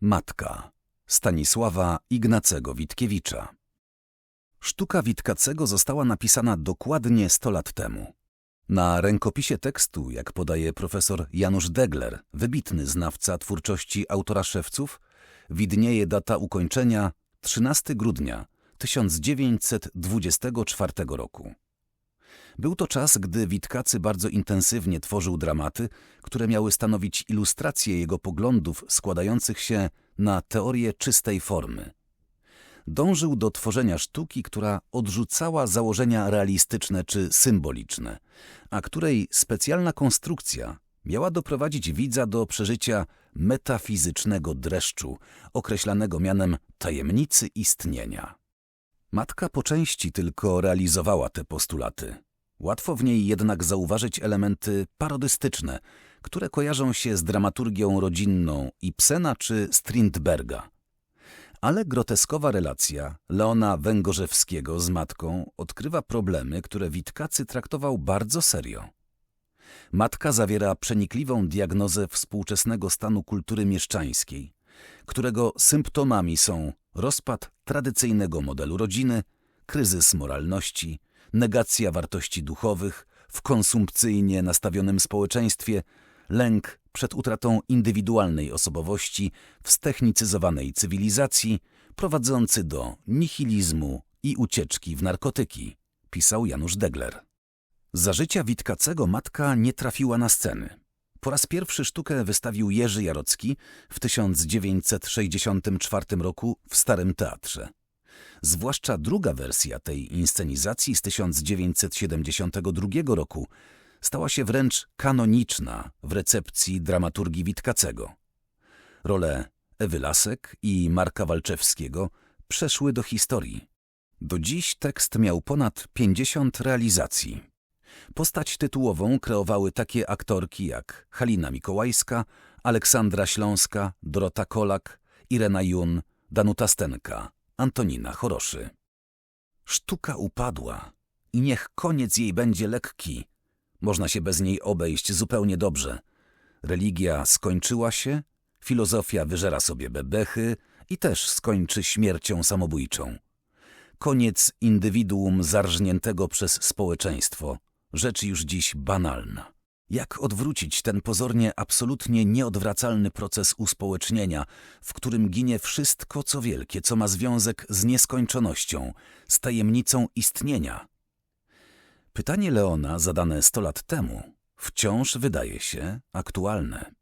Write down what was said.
Matka Stanisława Ignacego Witkiewicza Sztuka Witkacego została napisana dokładnie 100 lat temu. Na rękopisie tekstu, jak podaje profesor Janusz Degler, wybitny znawca twórczości autora szewców, widnieje data ukończenia 13 grudnia 1924 roku. Był to czas, gdy Witkacy bardzo intensywnie tworzył dramaty, które miały stanowić ilustrację jego poglądów składających się na teorię czystej formy. Dążył do tworzenia sztuki, która odrzucała założenia realistyczne czy symboliczne, a której specjalna konstrukcja miała doprowadzić widza do przeżycia metafizycznego dreszczu, określanego mianem tajemnicy istnienia. Matka po części tylko realizowała te postulaty. Łatwo w niej jednak zauważyć elementy parodystyczne, które kojarzą się z dramaturgią rodzinną Ibsena czy Strindberga. Ale groteskowa relacja Leona Węgorzewskiego z matką odkrywa problemy, które Witkacy traktował bardzo serio. Matka zawiera przenikliwą diagnozę współczesnego stanu kultury mieszczańskiej, którego symptomami są rozpad tradycyjnego modelu rodziny, kryzys moralności, negacja wartości duchowych w konsumpcyjnie nastawionym społeczeństwie, lęk przed utratą indywidualnej osobowości w ztechnicyzowanej cywilizacji, prowadzący do nihilizmu i ucieczki w narkotyki, pisał Janusz Degler. Za życia Witkacego matka nie trafiła na sceny. Po raz pierwszy sztukę wystawił Jerzy Jarocki w 1964 roku w Starym Teatrze. Zwłaszcza druga wersja tej inscenizacji z 1972 roku stała się wręcz kanoniczna w recepcji dramaturgii Witkacego. Role Ewy Lasek i Marka Walczewskiego przeszły do historii. Do dziś tekst miał ponad 50 realizacji. Postać tytułową kreowały takie aktorki jak Halina Mikołajska, Aleksandra Śląska, Dorota Kolak, Irena Jun, Danuta Stenka, Antonina Choroszy. Sztuka upadła i niech koniec jej będzie lekki. Można się bez niej obejść zupełnie dobrze. Religia skończyła się, filozofia wyżera sobie bebechy i też skończy śmiercią samobójczą. Koniec indywiduum zarżniętego przez społeczeństwo, rzecz już dziś banalna. Jak odwrócić ten pozornie absolutnie nieodwracalny proces uspołecznienia, w którym ginie wszystko, co wielkie, co ma związek z nieskończonością, z tajemnicą istnienia? Pytanie Leona, zadane sto lat temu, wciąż wydaje się aktualne.